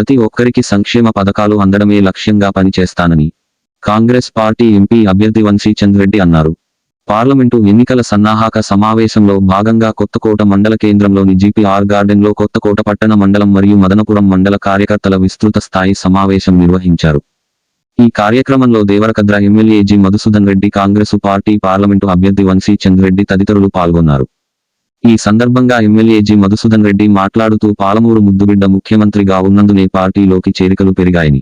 ప్రతి ఒక్కరికి సంక్షేమ పథకాలు అందడమే లక్ష్యంగా పనిచేస్తానని కాంగ్రెస్ పార్టీ ఎంపీ అభ్యర్థి వంశీ చంద్రెడ్డి అన్నారు. పార్లమెంటు ఎన్నికల సన్నాహక సమావేశంలో భాగంగా కొత్తకోట మండల కేంద్రంలోని జీపీఆర్ గార్డెన్లో కొత్తకోట పట్టణ మండలం మరియు మదనపురం మండల కార్యకర్తల విస్తృత స్థాయి సమావేశం నిర్వహించారు. ఈ కార్యక్రమంలో Devarakadra MLA G. Madhusudan Reddy Congress party parliament అభ్యర్థి వంశీ చంద్రెడ్డి తదితరులు పాల్గొన్నారు. ఈ సందర్భంగా ఎమ్మెల్యే జి. మధుసూదన్ రెడ్డి మాట్లాడుతూ పాలమూరు ముద్దుబిడ్డ ముఖ్యమంత్రిగా ఉన్నందునే పార్టీలోకి చేరికలు పెరిగాయని.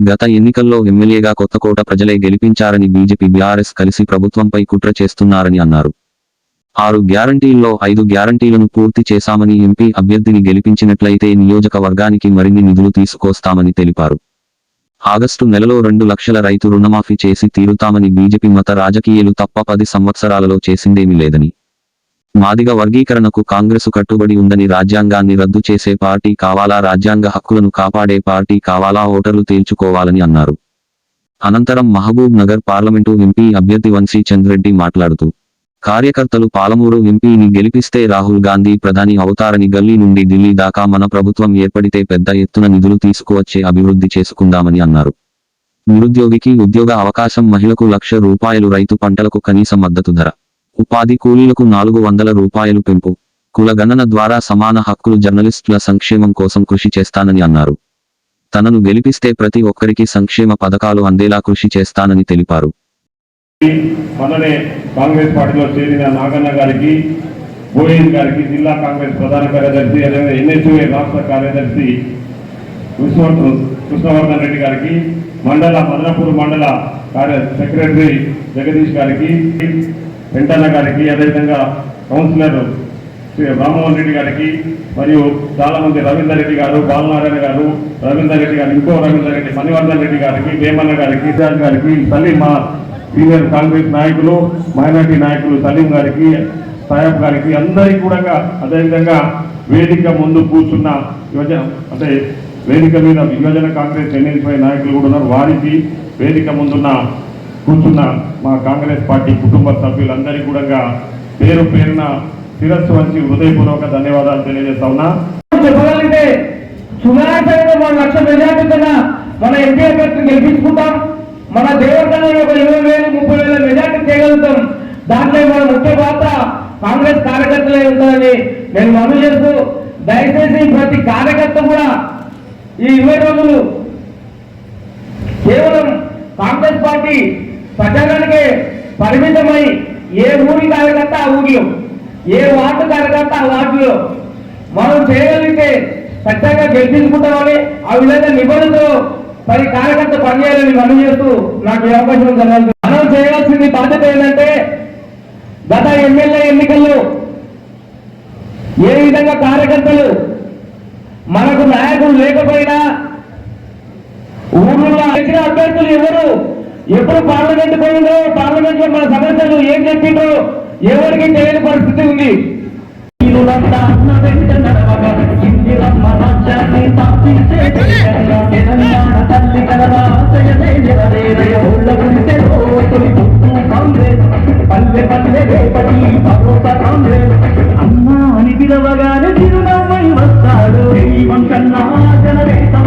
గత ఎన్నికల్లో ఎమ్మెల్యేగా కొత్తకోట ప్రజలే గెలిపించారని బీజేపీ బీఆర్ఎస్ కలిసి ప్రభుత్వంపై కుట్ర చేస్తున్నారని అన్నారు. ఆరు గ్యారంటీల్లో ఐదు గ్యారంటీలను పూర్తి చేశామని ఎంపీ అభ్యర్థిని గెలిపించినట్లయితే నియోజకవర్గానికి మరిన్ని నిధులు తీసుకొస్తామని తెలిపారు. ఆగస్టు నెలలో రెండు లక్షల రైతు రుణమాఫీ చేసి తీరుతామని బీజేపీ మత రాజకీయాలు తప్ప పది సంవత్సరాలలో చేసిందేమీ లేదని. మాదిగ వర్గీకరణకు కాంగ్రెసు కట్టుబడి ఉందని రాజ్యాంగాన్ని రద్దు చేసే పార్టీ కావాలా? రాజ్యాంగ హక్కులను కాపాడే పార్టీ కావాలా? ఓటర్లు తేల్చుకోవాలని అన్నారు. అనంతరం మహబూబ్ నగర్ పార్లమెంటు ఎంపీ అభ్యర్థి వంశీ చంద్రెడ్డి మాట్లాడుతూ కార్యకర్తలు పాలమూరు ఎంపీని గెలిపిస్తే రాహుల్ గాంధీ ప్రధాని అవుతారని గల్లీ నుండి ఢిల్లీ దాకా మన ప్రభుత్వం ఏర్పడితే పెద్ద ఎత్తున నిధులు తీసుకువచ్చే అభివృద్ధి చేసుకుందామని అన్నారు. నిరుద్యోగికి ఉద్యోగ అవకాశం మహిళకు లక్ష రూపాయలు రైతు పంటలకు కనీస మద్దతు ధర ఉపాధి కూలీలకు నాలుగు వందల రూపాయలు పెంపు. కుల గణన ద్వారా సమాన హక్కులు జర్నలిస్టుల సంక్షేమం కోసం కృషి చేస్తానని అన్నారు. తనను గెలిపిస్తే ప్రతి ఒక్కరికి సంక్షేమ పథకాలు అందేలా కృషి చేస్తానని తెలిపారు. మొన్ననే కాంగ్రెస్ పార్టీలో చేరిన నాగన్న గారికి బోయిన్ గారికి జిల్లా కాంగ్రెస్ ప్రధాన కార్యదర్శి అదేవిధంగా ఎన్హెచ్ఓఏ రాష్ట్ర కార్యదర్శి కృష్ణవర్ధన్ కృష్ణవర్ధన్ రెడ్డి గారికి మండల మదనపూర్ మండల కార్య సెక్రటరీ జగదీష్ గారికి వెంటన్న గారికి అదేవిధంగా కౌన్సిలర్ శ్రీ రామ్మోహన్ రెడ్డి గారికి మరియు చాలామంది రవీందర్ రెడ్డి గారు బాలనారాయణ గారు రవీందర్ రెడ్డి గారు ఇంకో రవీందర్ రెడ్డి మణివర్ధన్ రెడ్డి గారికి వేమన్న గారికి ఇజాజ్ గారికి సలీం మా సీనియర్ కాంగ్రెస్ నాయకులు మైనార్టీ నాయకులు సలీం గారికి సాయబ్ గారికి అందరికీ కూడా అదేవిధంగా వేదిక ముందు కూర్చున్న యువజన అంటే వేదిక మీద యువజన కాంగ్రెస్ ఎన్ఎస్పై నాయకులు కూడా ఉన్నారు. వారికి వేదిక ముందున్న కూర్చున్న మా కాంగ్రెస్ పార్టీ కుటుంబ సభ్యులందరికీ కూడా పేరు పేరున శిరస్సు వంచి హృదయపూర్వక ధన్యవాదాలు తెలియజేస్తా ఉన్నా. చెప్పగలిగితే సునాయాసంగా మన లక్ష మెజార్టీతో మన ఎంపీ అభ్యర్థిని గెలిపించుకుంటాం. మన దేవతను ఒక ఇరవై వేలు ముప్పై వేల మెజార్టీ చేయగలుగుతాం. దాంట్లో మన ముఖ్య పాత్ర కాంగ్రెస్ కార్యకర్తలే ఉంటుందని నేను మనవి చేస్తూ దయచేసి ప్రతి కార్యకర్త కూడా ఈ ఇరవై రోజులు కేవలం కాంగ్రెస్ పార్టీ ప్రచారానికి పరిమితమై ఏ ఊరి కార్యకర్త ఆ ఊరిలో ఏ వార్డు కార్యకర్త ఆ వార్డులో మనం చేయగలిగితే ఖచ్చితంగా గెలిపించుకుంటామని ఆ విధంగా నిబంధనతో పది కార్యకర్త పనిచేయాలని మనం చేస్తూ నాకు ఈ అవకాశం జరగదు మనం చేయాల్సింది బాధ్యత ఏంటంటే గత ఎమ్మెల్యే ఎన్నికల్లో ఏ విధంగా కార్యకర్తలు మనకు నాయకులు లేకపోయినా ఊళ్ళో అభ్యర్థులు ఎవరు? ఎప్పుడు పార్లమెంట్ పోయిందో పార్లమెంట్లో మన సమస్యలు ఏం చెప్పిండ్రో ఎవరికి తెలియని పరిస్థితి ఉంది. అమ్మా అని పిలవగానే చిరునవ్వై వస్తాడు. దైవం కన్నా జనరేతం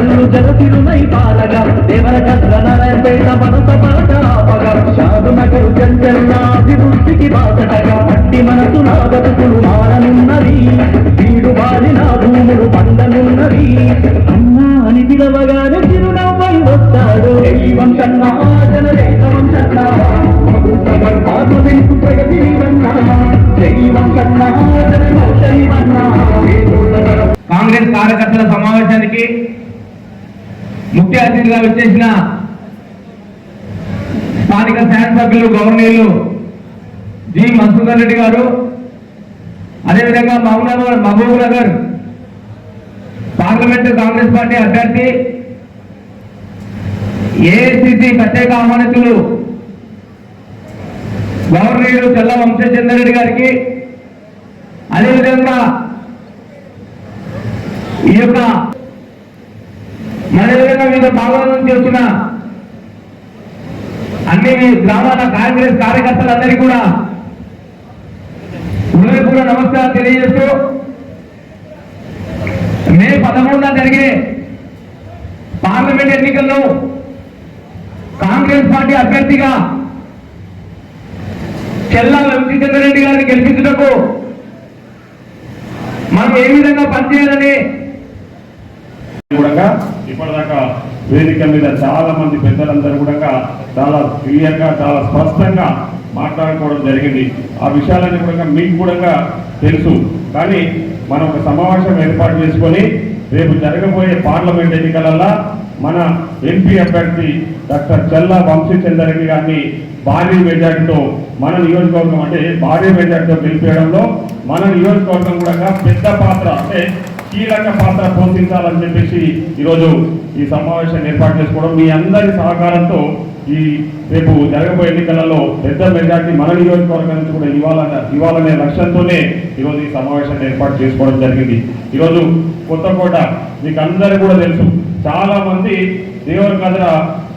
కొడంగల్లు జలసిరునై పాలగా దేవరకద్ర నారాయణపేట మనస పాట ఆపగా షాదు నగరు జంజల్ల అభివృద్ధికి బాసటగా మట్టి మనసు నా బతుకులు మారనున్నవి వీడు బాలిన భూములు పండనున్నవి. అమ్మా అని పిలవగానే చిరునవ్వై వస్తాడు. దైవం కన్నా జనరేతం కన్నా పార్లమెంటు ప్రగతి నీవన్నా దైవం కన్నా కాంగ్రెస్ కార్యకర్తల సమావేశానికి ముఖ్య అతిథిగా వచ్చేసిన స్థానిక శాసనసభ్యులు గవర్నర్లు జి. మన్సూదర్ రెడ్డి గారు అదేవిధంగా Mahabubnagar Mahabub Nagar parliament Congress party అభ్యర్థి ఏఐసిసి ప్రత్యేక ఆహ్వానితులు గవర్నర్ చల్ల వంశచంద్రెడ్డి గారికి అదేవిధంగా ఈ యొక్క అదేవిధంగా వివిధ భాగాల నుంచి వచ్చిన అన్ని గ్రామాల కాంగ్రెస్ కార్యకర్తలందరికీ కూడా హృదయపూర్వ నమస్కారం తెలియజేస్తూ మే పదమూడున జరిగే పార్లమెంట్ ఎన్నికల్లో కాంగ్రెస్ పార్టీ అభ్యర్థిగా చెల్లా వెంకటరెడ్డి గారిని గెలిపించుటకు మనం ఏ విధంగా పనిచేయాలని కూడా ఇప్పటిదాకా వేదిక మీద చాలా మంది పెద్దలందరూ కూడా చాలా క్లియర్గా చాలా స్పష్టంగా మాట్లాడుకోవడం జరిగింది. ఆ విషయాలన్నీ కూడా మీకు కూడా తెలుసు. కానీ మనం ఒక సమావేశం ఏర్పాటు చేసుకొని రేపు జరగబోయే పార్లమెంట్ ఎన్నికలలో మన ఎంపీ అభ్యర్థి డాక్టర్ చల్లా వంశీచంద్రెడ్డి గారిని భారీ మెజార్టీతో మన నియోజకవర్గం అంటే భారీ మెజార్టీతో గెలిపేయడంలో మన నియోజకవర్గం కూడా పెద్ద పాత్ర అంటే కీలక పాత్ర పోషించాలని చెప్పేసి ఈరోజు ఈ సమావేశాన్ని ఏర్పాటు చేసుకోవడం మీ అందరి సహకారంతో ఈ రేపు జరగబోయే ఎన్నికలలో పెద్ద మెజార్టీ మన నియోజకవర్గం నుంచి కూడా ఇవ్వాలన్న ఇవ్వాలనే లక్ష్యంతోనే ఈరోజు ఈ సమావేశాన్ని ఏర్పాటు చేసుకోవడం జరిగింది. ఈరోజు కొత్తకోట మీకు అందరూ కూడా తెలుసు చాలామంది దేవరకద్ర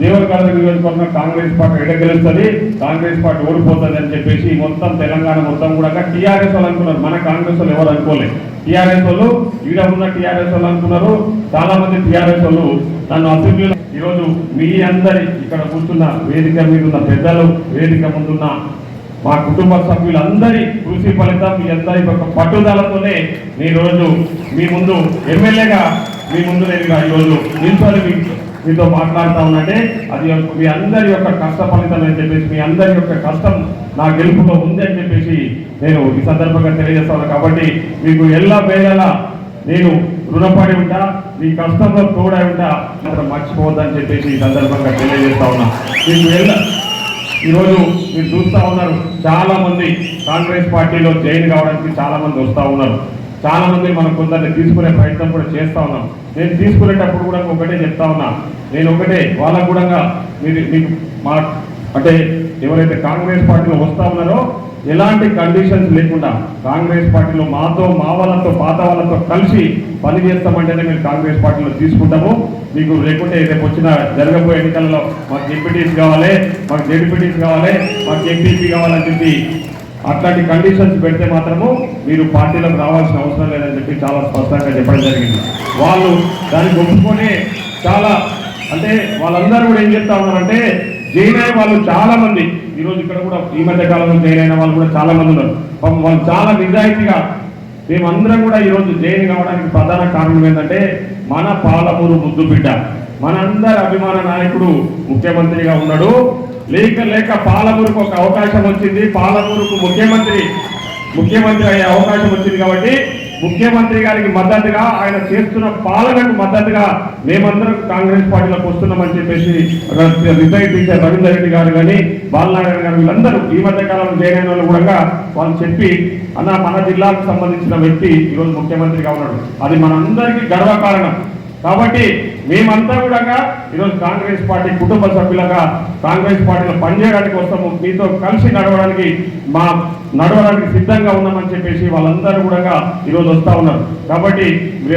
దేవరకద్ర నియోజకవర్గం కాంగ్రెస్ పార్టీ ఎడగెలుస్తుంది కాంగ్రెస్ పార్టీ ఓడిపోతుంది అని చెప్పేసి మొత్తం తెలంగాణ మొత్తం కూడా టీఆర్ఎస్ వాళ్ళు అనుకున్నారు. మన కాంగ్రెస్ వాళ్ళు ఎవరు అనుకోలేదు టీఆర్ఎస్ వాళ్ళు ఈడ ఉన్న టీఆర్ఎస్ వాళ్ళు అనుకున్నారు. చాలా మంది టీఆర్ఎస్ వాళ్ళు నన్ను అసెంబ్లీలో ఈరోజు మీ అందరి ఇక్కడ కూర్చున్న వేదిక మీద ఉన్న పెద్దలు వేదిక ముందున్న మా కుటుంబ సభ్యులందరి కృషి ఫలితం మీ అందరి యొక్క పట్టుదలతోనే మీ రోజు మీ ముందు ఎమ్మెల్యేగా మీ ముందు నేను ఈరోజు నిల్చొని మీ మీతో మాట్లాడుతా ఉన్నట్టే అది మీ అందరి యొక్క కష్ట ఫలితం అని చెప్పేసి మీ అందరి యొక్క కష్టం నా గెలుపులో ఉంది అని చెప్పేసి నేను ఈ సందర్భంగా తెలియజేస్తాను కాబట్టి మీకు ఎలా పేదలా నేను రుణపడి ఉంటా మీ కష్టంలో తోడై ఉంటా అసలు మర్చిపోవద్దని చెప్పేసి ఈ సందర్భంగా తెలియజేస్తా ఉన్నా. మీకు ఎలా ఈరోజు మీరు చూస్తా ఉన్నారు చాలామంది కాంగ్రెస్ పార్టీలో జాయిన్ కావడానికి చాలామంది వస్తూ ఉన్నారు. చాలా మంది మనం కొందరిని తీసుకునే ప్రయత్నం కూడా చేస్తా ఉన్నాం. నేను తీసుకునేటప్పుడు కూడా ఒకటే చెప్తా ఉన్నా. నేను ఒకటే వాళ్ళకు కూడా మీరు మీకు మా అంటే ఎవరైతే కాంగ్రెస్ పార్టీలో వస్తా ఉన్నారో ఎలాంటి కండిషన్స్ లేకుండా కాంగ్రెస్ పార్టీలో మాతో మా వాళ్ళతో పాత వాళ్ళతో కలిసి పని చేస్తామంటేనే మేము కాంగ్రెస్ పార్టీలో తీసుకుంటాము. మీకు లేకుంటే రేపు వచ్చిన జరగబోయే ఎన్నికలలో మాకు డిప్యూటీస్ కావాలి మాకు జెడ్పీటీస్ కావాలి మాకు ఎంపీపీ కావాలని చెప్పి అట్లాంటి కండిషన్స్ పెడితే మాత్రము మీరు పార్టీలకు రావాల్సిన అవసరం లేదని చెప్పి చాలా స్పష్టంగా చెప్పడం జరిగింది. వాళ్ళు దానికి ఒప్పుకొని చాలా అంటే వాళ్ళందరూ కూడా ఏం చెప్తా ఉన్నారంటే జైన్ అయిన వాళ్ళు చాలా మంది ఇక్కడ కూడా ఈ మధ్య కాలంలో జైన్ అయిన వాళ్ళు కూడా చాలా మంది ఉన్నారు. పాపం వాళ్ళు చాలా నిజాయితీగా మేమందరం కూడా ఈ రోజు జైన్ కావడానికి ప్రధాన కారణం ఏంటంటే మన పాలమూరు ముద్దు బిడ్డ మనందరి అభిమాన నాయకుడు ముఖ్యమంత్రిగా ఉన్నాడు. లేక లేక పాలమూరుకు ఒక అవకాశం వచ్చింది. పాలమూరుకు ముఖ్యమంత్రి ముఖ్యమంత్రి అయ్యే అవకాశం వచ్చింది కాబట్టి ముఖ్యమంత్రి గారికి మద్దతుగా ఆయన చేస్తున్న పాలనకు మద్దతుగా మేమందరం కాంగ్రెస్ పార్టీలోకి వస్తున్నామని చెప్పేసి రిటైర్ టీచర్ రవీందర్ రెడ్డి గారు కానీ బాలనారాయణ గారు వీళ్ళందరూ ఈ మధ్య కాలంలో జైన్ వాళ్ళు కూడా వాళ్ళు చెప్పి అన్న మన జిల్లాకు సంబంధించిన వ్యక్తి ఈరోజు ముఖ్యమంత్రిగా ఉన్నాడు. అది మనందరికీ గర్వకారణం. కాబట్టి మేమంతా కూడా ఈరోజు కాంగ్రెస్ పార్టీ కుటుంబ సభ్యులుగా కాంగ్రెస్ పార్టీలో పనిచేయడానికి వస్తాము. మీతో కలిసి నడవడానికి మా నడవడానికి సిద్ధంగా ఉన్నామని చెప్పేసి వాళ్ళందరూ కూడా ఈరోజు వస్తూ ఉన్నారు. కాబట్టి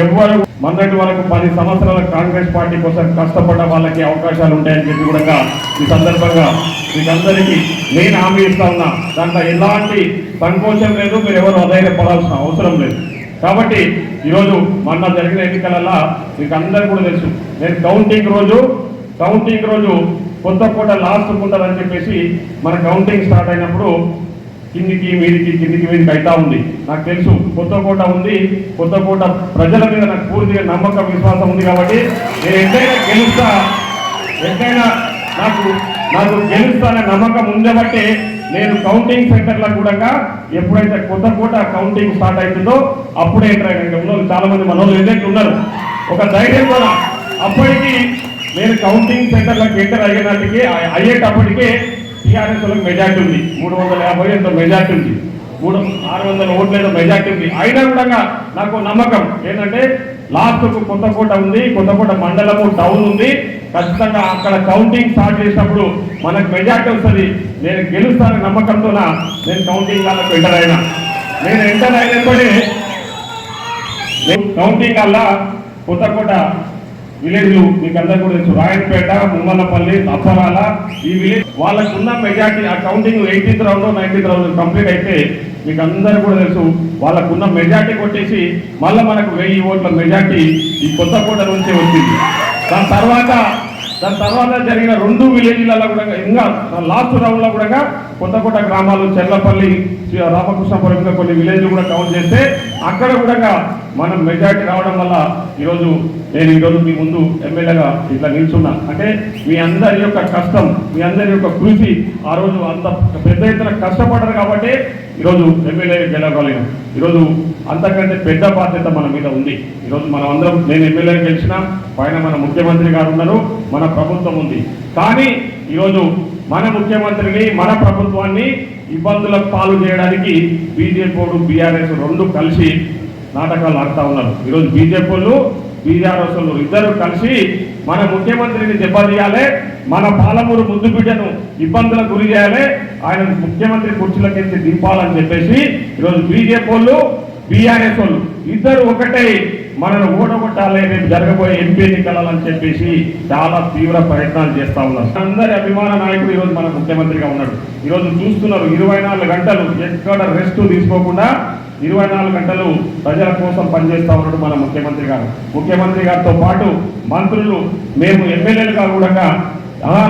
ఎవ్వరు మొన్నటి వరకు పది సంవత్సరాల కాంగ్రెస్ పార్టీ కోసం కష్టపడ్డ వాళ్ళకి అవకాశాలు ఉంటాయని చెప్పి కూడా ఈ సందర్భంగా మీకందరికీ నేను హామీ ఇస్తా ఉన్నా. దాంట్లో ఎలాంటి సంకోచం లేదు మీరు ఎవరు అధైర్యపడాల్సిన అవసరం లేదు. కాబట్టి ఈరోజు మొన్న జరిగిన ఎన్నికలలో మీకు అందరికీ కూడా తెలుసు. నేను కౌంటింగ్ రోజు కౌంటింగ్ రోజు కొత్త కోట లాస్ట్ ఉంటుందని చెప్పేసి మన కౌంటింగ్ స్టార్ట్ అయినప్పుడు కిందికి మీదికి కిందికి మీదికి అయితా ఉంది. నాకు తెలుసు కొత్త కోట ఉంది. కొత్త కోట ప్రజల మీద నాకు పూర్తిగా నమ్మకం విశ్వాసం ఉంది కాబట్టి నేను ఎంతైనా గెలుస్తా ఎంతైనా నాకు నాకు గెలుస్తానే నమ్మకం ఉంది బట్టి నేను కౌంటింగ్ సెంటర్లో కూడా ఎప్పుడైతే కొత్త కోట కౌంటింగ్ స్టార్ట్ అవుతుందో అప్పుడే ఎంటర్ అయిన చాలా మంది మన వాళ్ళు ఏదైతే ఉన్నారు. ఒక ధైర్యం కూడా. అప్పటికి నేను కౌంటింగ్ సెంటర్లకు ఎంటర్ అయ్యేనాటికి అయ్యేటప్పటికే టీఆర్ఎస్ వాళ్ళకి మెజార్టీ ఉంది. మూడు వందల యాభై ఎంతో మెజార్టీ ఉంది. మూడు ఆరు వందల ఓట్లేదో మెజార్టీ ఉంది. అయినా కూడా నాకు నమ్మకం. ఏంటంటే లాస్ట్ కొత్తకోట ఉంది కొత్తకోట మండలము టౌన్ ఉంది. ఖచ్చితంగా అక్కడ కౌంటింగ్ స్టార్ట్ చేసినప్పుడు మనకు మెజార్టీ వస్తుంది. నేను గెలుస్తానని నమ్మకంతో నేను కౌంటింగ్ వాళ్ళకి ఎంటర్ అయినా. నేను ఎంటర్ అయినప్పుడే నేను కౌంటింగ్ వల్ల కొత్తకోట విలేజ్లు మీకు అందరూ కూడా తెలుసు. రాయనపేట ముమ్మలపల్లి అప్పరాల ఈ విలేజ్ వాళ్ళకు ఉన్న మెజార్టీ ఆ counting eighteenth round nineteenth round complete అయితే మీకు అందరూ కూడా తెలుసు. వాళ్ళకున్న మెజార్టీ కొట్టేసి మళ్ళీ మనకు వెయ్యి ఓట్ల మెజార్టీ ఈ కొత్తకోట నుంచే వచ్చింది. దాని తర్వాత దాని తర్వాత జరిగిన రెండు విలేజ్లలో కూడా ఇంకా లాస్ట్ రౌండ్లో కూడా కొత్తకోట గ్రామాలు చెర్లపల్లి రామకృష్ణపురం ఇంకా కొన్ని విలేజ్ కూడా కౌంట్ చేస్తే అక్కడ కూడా మనం మెజార్టీ రావడం వల్ల ఈరోజు నేను ఈరోజు మీ ముందు ఎమ్మెల్యేగా ఇట్లా నిల్చున్నా. అంటే మీ అందరి యొక్క కష్టం మీ అందరి యొక్క కృషి ఆ రోజు అంత పెద్ద ఎత్తున కష్టపడ్డారు కాబట్టి ఈరోజు ఎమ్మెల్యే గెలవగలిగాం ఈరోజు అంతకంటే పెద్ద బాధ్యత మన మీద ఉంది. ఈరోజు మనం అందరం నేను ఎమ్మెల్యే గెలిచిన పైన మన ముఖ్యమంత్రి గారు ఉన్నారు మన ప్రభుత్వం ఉంది. కానీ ఈరోజు మన ముఖ్యమంత్రిని మన ప్రభుత్వాన్ని ఇబ్బందులకు పాలు చేయడానికి బీజేపీ బీఆర్ఎస్ రెండు కలిసి నాటకాలు ఆడుతూ ఉన్నారు. ఈరోజు బీజేపీ బీఆర్ఎస్ ఇద్దరు కలిసి మన ముఖ్యమంత్రిని దెబ్బతీయాలి మన పాలమూరు ముందు బిడ్డను ఇబ్బందులకు గురి చేయాలి ఆయన ముఖ్యమంత్రి కుర్చీలకెత్తి దింపాలని చెప్పేసి ఈరోజు బీజేపీ బీఆర్ఎస్ వాళ్ళు ఇద్దరు ఒకటే మనను ఓడగొట్టాలి రేపు జరగబోయే ఎంపీ ఎన్నికలని చెప్పేసి చాలా తీవ్ర ప్రయత్నాలు చేస్తా ఉన్నారు. అందరి అభిమాన నాయకుడు ఈరోజు మన ముఖ్యమంత్రిగా ఉన్నాడు. ఈరోజు చూస్తున్నారు ఇరవై నాలుగు గంటలు ఎక్కడ రెస్ట్ తీసుకోకుండా ఇరవై నాలుగు గంటలు ప్రజల కోసం పనిచేస్తా ఉన్నాడు మన ముఖ్యమంత్రి గారు. ముఖ్యమంత్రి గారితో పాటు మంత్రులు మేము ఎమ్మెల్యేలుగా కూడా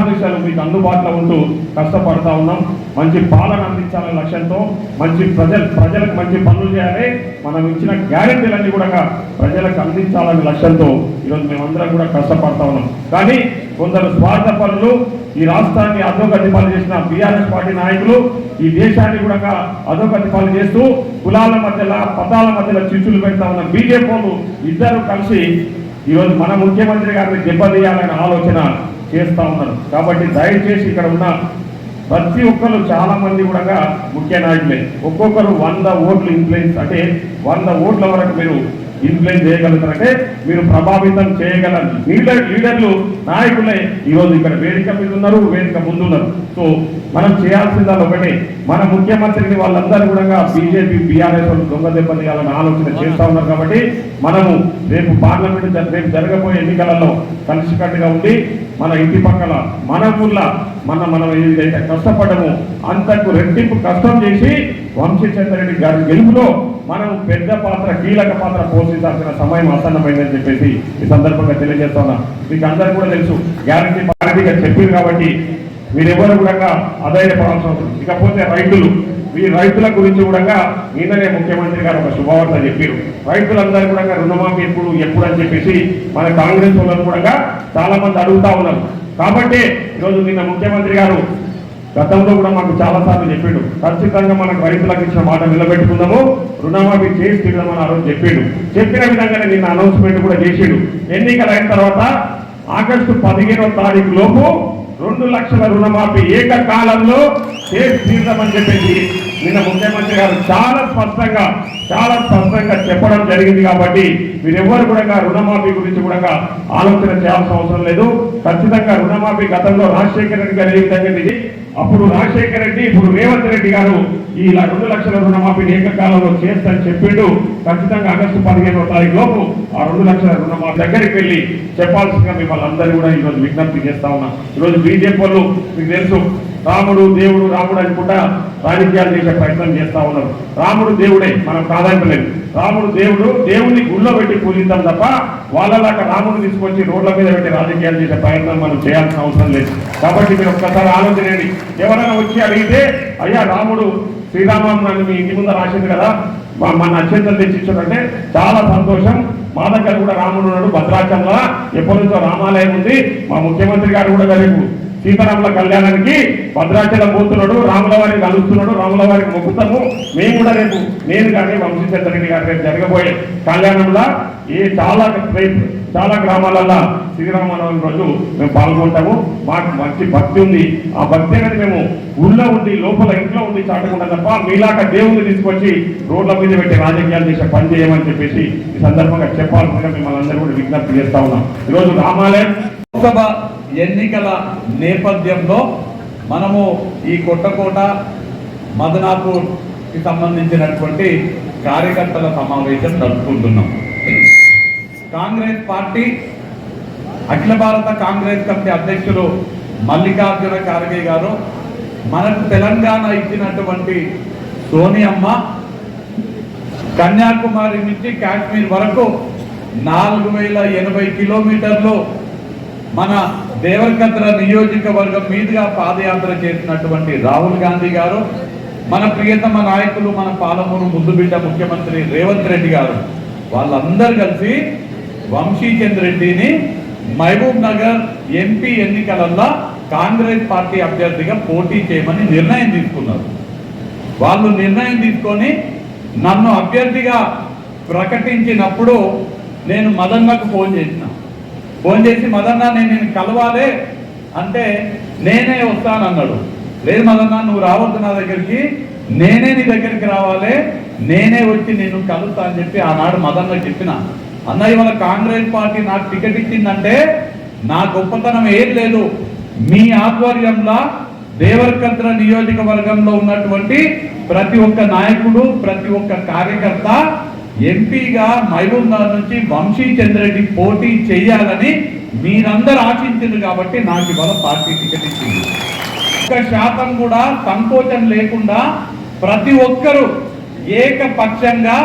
దేశాలు మీకు అందుబాటులో ఉంటూ కష్టపడతా ఉన్నాం. మంచి పాలన అందించాలనే లక్ష్యంతో మంచి ప్రజలు ప్రజలకు మంచి పనులు చేయాలి. మనం ఇచ్చిన గ్యారెంటీలన్నీ కూడా ప్రజలకు అందించాలనే లక్ష్యంతో ఈరోజు మేమందరం కూడా కష్టపడతా ఉన్నాం. కానీ కొందరు స్వార్థ పనులు ఈ రాష్ట్రాన్ని అధోగతి పాలు చేసిన బీఆర్ఎస్ పార్టీ నాయకులు ఈ దేశాన్ని కూడా అధోగతి పాలు చేస్తూ కులాల మధ్యలో పదాల మధ్యలో చిచ్చులు పెడతా ఉన్న బీజేపీ వాళ్ళు ఇద్దరు కలిసి ఈరోజు మన ముఖ్యమంత్రి గారిని దెబ్బతీయాలనే ఆలోచన చేస్తా ఉన్నారు. కాబట్టి దయచేసి ఇక్కడ ఉన్న ప్రతి ఒక్కరు చాలా మంది కూడా ముఖ్య నాయకులే. ఒక్కొక్కరు వంద ఓట్లు ఇన్ఫ్లుయెన్స్ అంటే వంద ఓట్ల వరకు మీరు ఇన్ఫ్లుయెన్స్ చేయగలుగుతారంటే మీరు ప్రభావితం చేయగల లీడర్ లీడర్లు నాయకులే ఈరోజు ఇక్కడ వేదిక మీద ఉన్నారు వేదిక ముందు ఉన్నారు. సో మనం చేయాల్సిందా ఒకటే. మన ముఖ్యమంత్రిని వాళ్ళందరూ కూడా బీజేపీ బీఆర్ఎస్ వాళ్ళు దొంగ దెబ్బతీయాలని ఆలోచన చేస్తూ ఉన్నారు కాబట్టి మనము రేపు పార్లమెంట్ రేపు జరగబోయే ఎన్నికలలో కలిసికట్టుగా ఉండి మన ఇంటి పక్కల మన ఊర్లో మన మనం ఏదైతే కష్టపడము అంతకు రెట్టింపు కష్టం చేసి వంశీచంద్రెడ్డి గారి గెలుపులో మనం పెద్ద పాత్ర కీలక పాత్ర పోషించాల్సిన సమయం ఆసన్నమైందని చెప్పేసి ఈ సందర్భంగా తెలియజేస్తున్నా మీకు అందరు కూడా తెలుసు గ్యారంటీ పార్టీగా చెప్పింది కాబట్టి మీరెవరు కూడా అధైర్యపడాల్సిన అవసరం ఇకపోతే రైతులు ఈ రైతుల గురించి కూడా నిన్ననే ముఖ్యమంత్రి గారు ఒక శుభవార్త చెప్పారు. రైతులందరూ కూడా రుణమాఫీ ఎప్పుడు ఎప్పుడు అని చెప్పేసి మన కాంగ్రెస్ వాళ్ళని కూడా చాలా మంది అడుగుతా ఉన్నారు. కాబట్టి ఈరోజు నిన్న ముఖ్యమంత్రి గారు గతంలో కూడా మాకు చాలా సార్లు చెప్పిండు. ఖచ్చితంగా మనకు రైతులకు ఇచ్చిన మాట నిలబెట్టుకుందాము. రుణమాఫీ చేసి తీద్దామని ఆ రోజు చెప్పిండు. చెప్పిన విధంగానే నిన్న అనౌన్స్మెంట్ కూడా చేసిండు. ఎన్నికలైన తర్వాత ఆగస్టు పదిహేనో తారీఖు లోపు రెండు లక్షల రుణమాఫీ ఏకకాలంలో చేసి తీద్దామని చెప్పేసి నిన్న ముఖ్యమంత్రి గారు చాలా స్పష్టంగా చాలా స్పష్టంగా చెప్పడం జరిగింది కాబట్టి మీరెవ్వరు కూడా రుణమాఫీ గురించి కూడా ఆలోచన చేయాల్సిన అవసరం లేదు. ఖచ్చితంగా రుణమాఫీ గతంలో రాజశేఖర రెడ్డి గారు ఏ విధంగా అప్పుడు రాజశేఖర రెడ్డి ఇప్పుడు రేవంత్ రెడ్డి గారు ఈ రెండు లక్షల రుణమాఫీని ఏకకాలంలో చేస్తని చెప్పిండు. ఖచ్చితంగా ఆగస్టు పదిహేనవ తారీఖు లోపు ఆ రెండు లక్షల రుణమాఫీ దగ్గరికి వెళ్ళి చెప్పాల్సిందిగా మిమ్మల్ని అందరూ కూడా ఈరోజు విజ్ఞప్తి చేస్తా ఉన్నాం. ఈరోజు బీజేపీ వాళ్ళు మీకు తెలుసు రాముడు దేవుడు రాముడు అనుకుంటా రాజకీయాలు చేసే ప్రయత్నం చేస్తా ఉన్నారు. రాముడు దేవుడే మనం కాదంటలేదు రాముడు దేవుడు దేవుడిని గుళ్ళో పెట్టి పూజిద్దాం తప్ప వాళ్ళలాగా రాముడు తీసుకొచ్చి రోడ్ల మీద పెట్టి రాజకీయాలు చేసే ప్రయత్నం మనం చేయాల్సిన అవసరం లేదు. కాబట్టి మీరు ఒక్కసారి ఆలోచనండి ఎవరైనా వచ్చి అడిగితే అయ్యా రాముడు శ్రీరామం నన్ను మీ ఇంటి ముందు రాసింది కదా మా- మన అత్యంతలు తెచ్చిచ్చాడంటే చాలా సంతోషం. మా దగ్గర కూడా రాముడు ఉన్నాడు. భద్రాచలంలో ఎప్పటి నుంచో రామాలయం ఉంది. మా ముఖ్యమంత్రి గారు కూడా రేపు సీతారాముల కళ్యాణానికి భద్రాచలం పోతున్నాడు రాముల వారికి కలుస్తున్నాడు రాముల వారికి మొక్కుతాము. మేము కూడా రేపు నేను కానీ వంశీచంద్ర రెడ్డి గారు రేపు జరగబోయే కళ్యాణంలో ఈ చాలా చాలా గ్రామాలలో శ్రీరామనవమి రోజు మేము పాల్గొంటాము. మాకు మంచి భక్తి ఉంది. ఆ భక్తి అనేది మేము ఊళ్ళో ఉండి లోపల ఇంట్లో ఉండి చాటకుండా తప్ప మీలాగా దేవుని తీసుకొచ్చి రోడ్ల మీద పెట్టి రాజకీయాలు చేసే పని చేయమని చెప్పేసి ఈ సందర్భంగా చెప్పాల్సిందిగా మిమ్మల్ని అందరూ కూడా విజ్ఞప్తి చేస్తా ఉన్నాం. ఈరోజు రామాలయం లోక్సభ ఎన్నికల నేపథ్యంలో మనము ఈ కొట్టకోట మదనాపూర్కి సంబంధించినటువంటి కార్యకర్తల సమావేశం జరుపుకుంటున్నాం. కాంగ్రెస్ పార్టీ అఖిల భారత కాంగ్రెస్ కమిటీ అధ్యక్షులు మల్లికార్జున ఖార్గే గారు మనకు తెలంగాణ ఇచ్చినటువంటి సోనియమ్మ కన్యాకుమారి నుంచి కాశ్మీర్ వరకు నాలుగు వేల ఎనభై కిలోమీటర్లు మన దేవకత్ర నియోజకవర్గం మీదుగా పాదయాత్ర చేసినటువంటి రాహుల్ గాంధీ గారు మన ప్రియతమ నాయకులు మన పాలమూరు ముద్దుబిడ్డ ముఖ్యమంత్రి రేవంత్ రెడ్డి గారు వాళ్ళందరూ కలిసి వంశీచంద్ రెడ్డిని మహబూబ్ నగర్ ఎంపీ ఎన్నికలలో కాంగ్రెస్ పార్టీ అభ్యర్థిగా పోటీ చేయమని నిర్ణయం తీసుకున్నారు. వాళ్ళు నిర్ణయం తీసుకొని నన్ను అభ్యర్థిగా ప్రకటించినప్పుడు నేను మదన్నకు ఫోన్ చేసిన. ఫోన్ చేసి మదన్న నేను నేను కలవాలి. అంటే నేనే వస్తానన్నాడు. లేదు మదన్న నువ్వు రావద్దు నా దగ్గరికి. నేనే నీ దగ్గరికి రావాలి. నేనే వచ్చి నేను కలుస్తా అని చెప్పి ఆనాడు మదన్న చెప్పిన. అన్న ఇవాళ కాంగ్రెస్ పార్టీ నాకు టికెట్ ఇచ్చిందంటే నా గొప్పతనం ఏం లేదు. మీ ఆధ్వర్యంలో దేవరకద్ర నియోజకవర్గంలో ఉన్నటువంటి ప్రతి ఒక్క నాయకుడు ప్రతి ఒక్క కార్యకర్త ఎంపీగా మహబూబ్ నుంచి వంశీ చంద్రెడ్డి పోటీ చేయాలని మీరందరూ ఆశించింది కాబట్టి నాకు ఇవాళ పార్టీ టికెట్ ఇచ్చింది. ఒక్క శాతం కూడా సంకోచం లేకుండా ప్రతి ఒక్కరూ ఏకపక్షంగా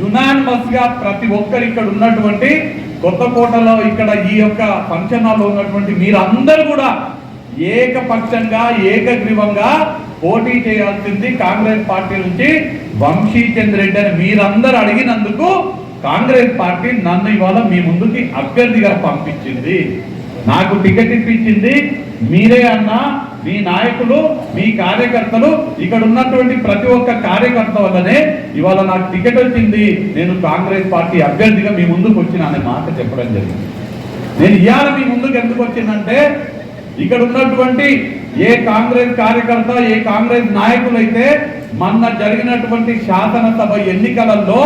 యునానిమస్గా ప్రతి ఒక్కరు ఇక్కడ ఉన్నటువంటి కొత్తకోటలో ఇక్కడ ఈ యొక్క ఫంక్షన్ హాల్లో ఉన్నటువంటి మీరందరూ కూడా ఏకపక్షంగా ఏకగ్రీవంగా పోటీ చేయాల్సింది కాంగ్రెస్ పార్టీ నుంచి వంశీచంద్ర రెడ్డి అని మీరందరూ అడిగినందుకు కాంగ్రెస్ పార్టీ నన్ను ఇవాళ మీ ముందుకి అభ్యర్థిగా పంపించింది. నాకు టికెట్ ఇప్పించింది. మీరే అన్నా మీ నాయకులు మీ కార్యకర్తలు ఇక్కడ ఉన్నటువంటి ప్రతి ఒక్క కార్యకర్త వల్లనే ఇవాళ నాకు టికెట్ వచ్చింది. నేను కాంగ్రెస్ పార్టీ అభ్యర్థిగా మీ ముందుకు వచ్చిన అనే మాట చెప్పడం జరిగింది. నేను ఇవాళ మీ ముందుకు ఎందుకు వచ్చిందంటే ఇక్కడ ఉన్నటువంటి ఏ కాంగ్రెస్ కార్యకర్త ఏ కాంగ్రెస్ నాయకులైతే మొన్న జరిగినటువంటి శాసనసభ ఎన్నికలలో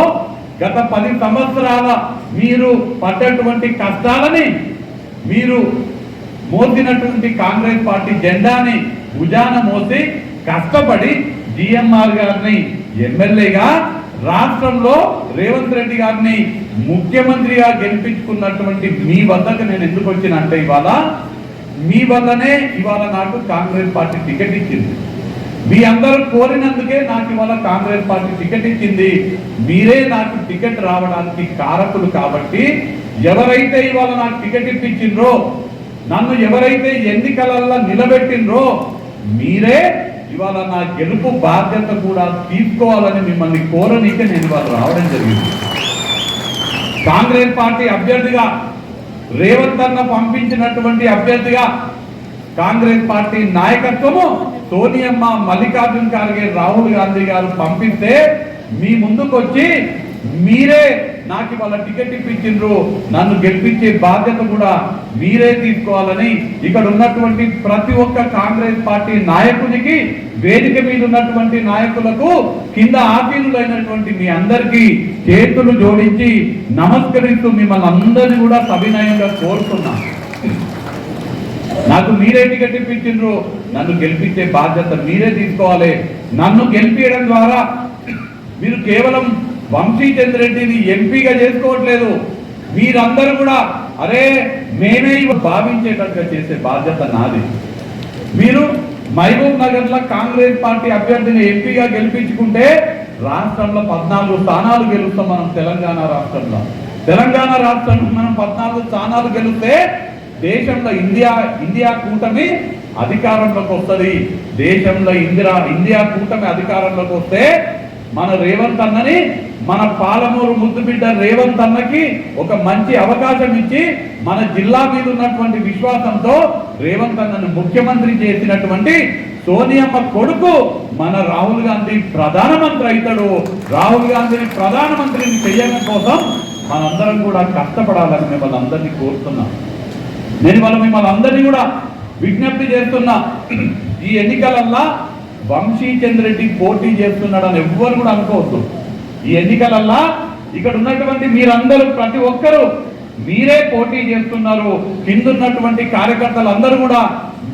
గత పది సంవత్సరాల మీరు పడ్డటువంటి కష్టాలని మీరు మోసినటువంటి కాంగ్రెస్ పార్టీ జెండాని భుజాన మోసి కష్టపడి జిఎంఆర్ గారిని ఎమ్మెల్యేగా రాష్ట్రంలో రేవంత్ రెడ్డి గారిని ముఖ్యమంత్రిగా గెలిపించుకున్నటువంటి మీ వద్దకు నేను ఎందుకు వచ్చిన అంటే ఇవాళ మీ వల్లనే ఇవాళ నాకు కాంగ్రెస్ పార్టీ టికెట్ ఇచ్చింది. మీ అందరూ కోరినందుకే నాకు ఇవాళ కాంగ్రెస్ పార్టీ టికెట్ ఇచ్చింది. మీరే నాకు టికెట్ రావడానికి కారకులు కాబట్టి ఎవరైతే ఇవాళ నాకు టికెట్ ఇప్పించిండ్రో నన్ను ఎవరైతే ఎన్నికలలో నిలబెట్టిండ్రో మీరే ఇవాళ నా గెలుపు బాధ్యత కూడా తీసుకోవాలని మిమ్మల్ని కోరనీకే నేను ఇవాళ రావడం జరిగింది. కాంగ్రెస్ పార్టీ అభ్యర్థిగా రేవంత్ అన్న పంపించినటువంటి అభ్యర్థిగా కాంగ్రెస్ పార్టీ నాయకత్వము సోనియమ్మ మల్లికార్జున్ ఖార్గే రాహుల్ గాంధీ గారు పంపిస్తే మీ ముందుకు వచ్చి మీరే నాకు ఇవాళ టికెట్ ఇప్పించిండ్రు. నన్ను గెలిపించే బాధ్యత కూడా మీరే తీసుకోవాలని ఇక్కడ ఉన్నటువంటి ప్రతి ఒక్క కాంగ్రెస్ పార్టీ నాయకునికి వేదిక మీద ఉన్నటువంటి నాయకులకు కింద ఆఫీసులైనటువంటి మీ అందరికీ చేతులు జోడించి నమస్కరిస్తూ మిమ్మల్ని అందరినీ కూడా సవినయంగా కోరుతున్నా. నాకు మీరే టికెట్ ఇప్పించిండ్రు. నన్ను గెలిపించే బాధ్యత మీరే తీసుకోవాలి. నన్ను గెలిపించడం ద్వారా మీరు కేవలం వంశీచంద్ర రెడ్డిని ఎంపీగా చేసుకోవట్లేదు. మీరందరూ కూడా అరే మేమే ఇవి భావించేటట్టుగా చేసే బాధ్యత నాది. మీరు మహబూబ్ నగర్లో కాంగ్రెస్ పార్టీ అభ్యర్థిని ఎంపీగా గెలిపించుకుంటే రాష్ట్రంలో పద్నాలుగు స్థానాలు గెలుస్తాం మనం తెలంగాణ రాష్ట్రంలో. తెలంగాణ రాష్ట్రంలో మనం పద్నాలుగు స్థానాలు గెలిస్తే దేశంలో ఇండియా ఇండియా కూటమి అధికారంలోకి వస్తుంది. దేశంలో ఇందిరా ఇండియా కూటమి అధికారంలోకి వస్తే మన రేవంత్ అన్నని మన పాలమూరు ముద్దుబిడ్డ రేవంత్ అన్నకి ఒక మంచి అవకాశం ఇచ్చి మన జిల్లా మీద ఉన్నటువంటి విశ్వాసంతో రేవంత్ అన్నను ముఖ్యమంత్రి చేసినటువంటి సోనియమ్మ కొడుకు మన రాహుల్ గాంధీ ప్రధానమంత్రి అవుతాడు. రాహుల్ గాంధీని ప్రధానమంత్రిని చేయడం కోసం మనందరం కూడా కష్టపడాలని మిమ్మల్ని అందరినీ కోరుతున్నాం. నేను వాళ్ళ మిమ్మల్ని అందరినీ కూడా విజ్ఞప్తి చేస్తున్నా. ఈ ఎన్నికలల్లా వంశీచంద్ర రెడ్డి పోటీ చేస్తున్నాడని ఎవ్వరు కూడా అనుకోవద్దు. ఈ ఎన్నికలల్లా ఇక్కడ ఉన్నటువంటి మీరందరూ ప్రతి ఒక్కరూ మీరే పోటీ చేస్తున్నారు. కింద ఉన్నటువంటి కార్యకర్తలు అందరూ కూడా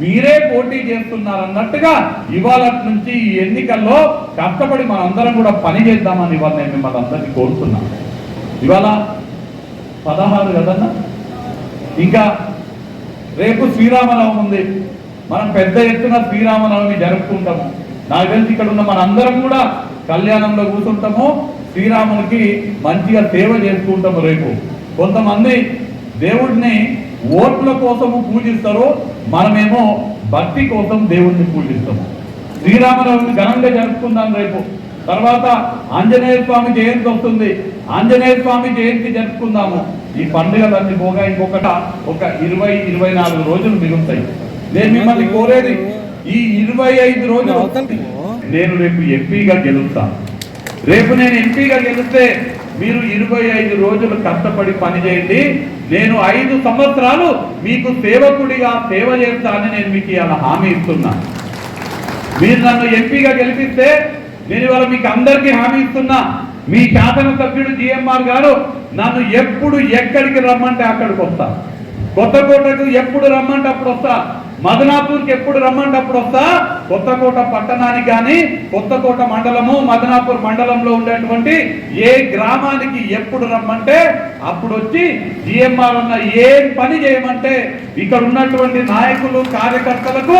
మీరే పోటీ చేస్తున్నారు అన్నట్టుగా ఇవాళ నుంచి ఈ ఎన్నికల్లో కష్టపడి మనందరం కూడా పని చేద్దామని ఇవాళ నేను మిమ్మల్ని అందరినీ కోరుతున్నాను ఇవాళ పదహారు కదన్నా? ఇంకా రేపు శ్రీరామనవమి ఉంది. మనం పెద్ద ఎత్తున శ్రీరామనవమి జరుపుకుంటాము. నాకు తెలిసి ఇక్కడ ఉన్న మనందరం కూడా కళ్యాణంలో కూర్చుంటాము. శ్రీరామునికి మంచిగా సేవ చేసుకుంటాము రేపు. కొంతమంది దేవుడిని ఓట్ల కోసము పూజిస్తారు. మనమేమో భక్తి కోసం దేవుడిని పూజిస్తాము. శ్రీరామనవమిని ఘనంగా జరుపుకుందాం రేపు. తర్వాత ఆంజనేయ స్వామి జయంతి వస్తుంది. ఆంజనేయ స్వామి జయంతి జరుపుకుందాము. ఈ పండుగలన్నీ పోగా ఇంకొకట ఒక ఇరవై ఇరవై నాలుగు రోజులు మిగులుతాయి. నేను మిమ్మల్ని కోరేది ఈ ఇరవై ఐదు రోజులు నేను. రేపు ఎంపీగా గెలుస్తాను రేపు నేను ఎంపీగా గెలిస్తే మీరు ఇరవై ఐదు రోజులు కష్టపడి పనిచేయండి నేను ఐదు సంవత్సరాలు మీకు సేవకుడిగా సేవ చేస్తానని నేను మీకు ఇలా హామీ ఇస్తున్నా. మీరు నన్ను ఎంపీగా గెలిపిస్తే నేను ఇవాళ మీకు అందరికీ హామీ ఇస్తున్నా. మీ శాసన సభ్యుడు జిఎంఆర్ గారు నన్ను ఎప్పుడు ఎక్కడికి రమ్మంటే అక్కడికి వస్తా. కొత్తకోటకు ఎప్పుడు రమ్మంటే అప్పుడు వస్తా. మదనాపూర్కి ఎప్పుడు రమ్మంటే అప్పుడు వస్తా? కొత్తకోట పట్టణానికి కానీ కొత్తకోట మండలము మదనాపూర్ మండలంలో ఉండేటువంటి ఏ గ్రామానికి ఎప్పుడు రమ్మంటే అప్పుడు వచ్చి జిఎంఆర్ ఉన్న ఏం పని చేయమంటే ఇక్కడ ఉన్నటువంటి నాయకులు కార్యకర్తలకు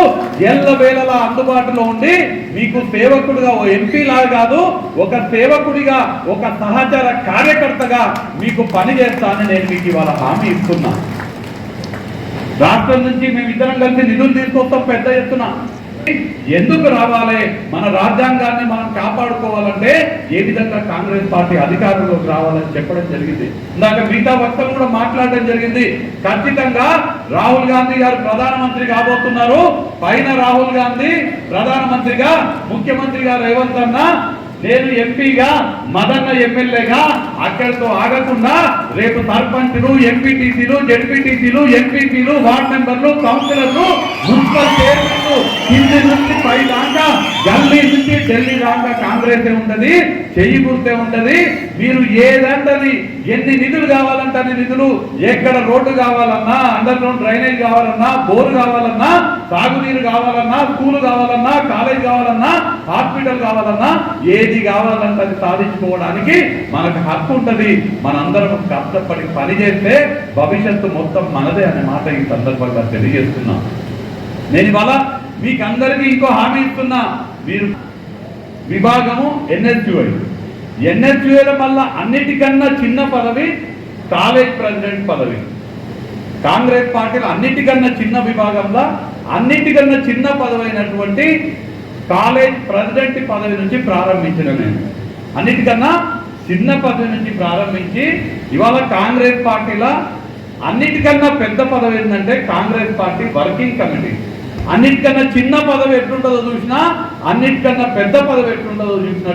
ఎల్లవేళలా అందుబాటులో ఉండి మీకు సేవకుడిగా ఓ ఎంపీలాగా కాదు ఒక సేవకుడిగా ఒక సహచర కార్యకర్తగా మీకు పని చేస్తానని నేను మీకు ఇవాళ హామీ ఇస్తున్నాను రాష్ట్రం నుంచి మేమిద్దరం కలిసి నిధులు తీసుకొస్తాం పెద్ద ఎత్తున. ఎందుకు రావాలి? మన రాజ్యాంగాన్ని మనం కాపాడుకోవాలంటే ఏ విధంగా కాంగ్రెస్ పార్టీ అధికారంలోకి రావాలని చెప్పడం జరిగింది. ఇందాక మిగతా వక్తలు కూడా మాట్లాడడం జరిగింది. ఖచ్చితంగా రాహుల్ గాంధీ గారు ప్రధానమంత్రి కాబోతున్నారు. పైన రాహుల్ గాంధీ ప్రధానమంత్రిగా ముఖ్యమంత్రి గారు రేవంత్ అన్న నేను ఎంపీగా మదన్న ఎమ్మెల్యేగా అక్కడితో ఆగకుండా రేపు సర్పంచ్లు ఎంపీటీసీలు జడ్పీటీసీలు ఎంపీపీలు వార్డ్ మెంబర్లు కౌన్సిలర్లు మున్సిపల్ చైర్మన్లు కింది నుంచి పై దాకా గల్లీ నుంచి ఢిల్లీ దాకా కాంగ్రెస్ ఉంటది చెయ్యి గుర్తే ఉంటది మీరు ఏదంటది ఎన్ని నిధులు కావాలంటే అన్ని నిధులు ఎక్కడ రోడ్డు కావాలన్నా అండర్ గ్రౌండ్ డ్రైనేజ్ కావాలన్నా బోర్ కావాలన్నా సాగునీరు కావాలన్నా స్కూల్ కావాలన్నా కాలేజ్ కావాలన్నా హాస్పిటల్ కావాలన్నా ఏది కావాలంటే అది సాధించుకోవడానికి మనకు హక్కు ఉంటుంది మనందరం కష్టపడి పని చేస్తే భవిష్యత్తు మొత్తం మనదే అనే మాట ఈ సందర్భంగా తెలియజేస్తున్నా. నేను ఇవాళ మీకు అందరికీ ఇంకో హామీ ఇస్తున్నా. మీరు విభాగము ఎన్ఎస్యుఐ. ఎన్ఎస్యుఐల వల్ల అన్నిటికన్నా చిన్న పదవి కాలేజ్ ప్రెసిడెంట్ పదవి. కాంగ్రెస్ పార్టీలో అన్నిటికన్నా చిన్న విభాగంలో అన్నిటికన్నా చిన్న పదవి అయినటువంటి కాలేజ్ ప్రెసిడెంట్ పదవి నుంచి ప్రారంభించిన నేను. అన్నిటికన్నా చిన్న పదవి నుంచి ప్రారంభించి ఇవాళ కాంగ్రెస్ పార్టీలో అన్నిటికన్నా పెద్ద పదవి ఏంటంటే కాంగ్రెస్ పార్టీ వర్కింగ్ కమిటీ. అన్నిటికన్నా చిన్న పదవి ఎట్లుంటుందో చూసినా అన్నిటికన్నా పెద్ద పదవి ఎట్లుంటుందో చూసినా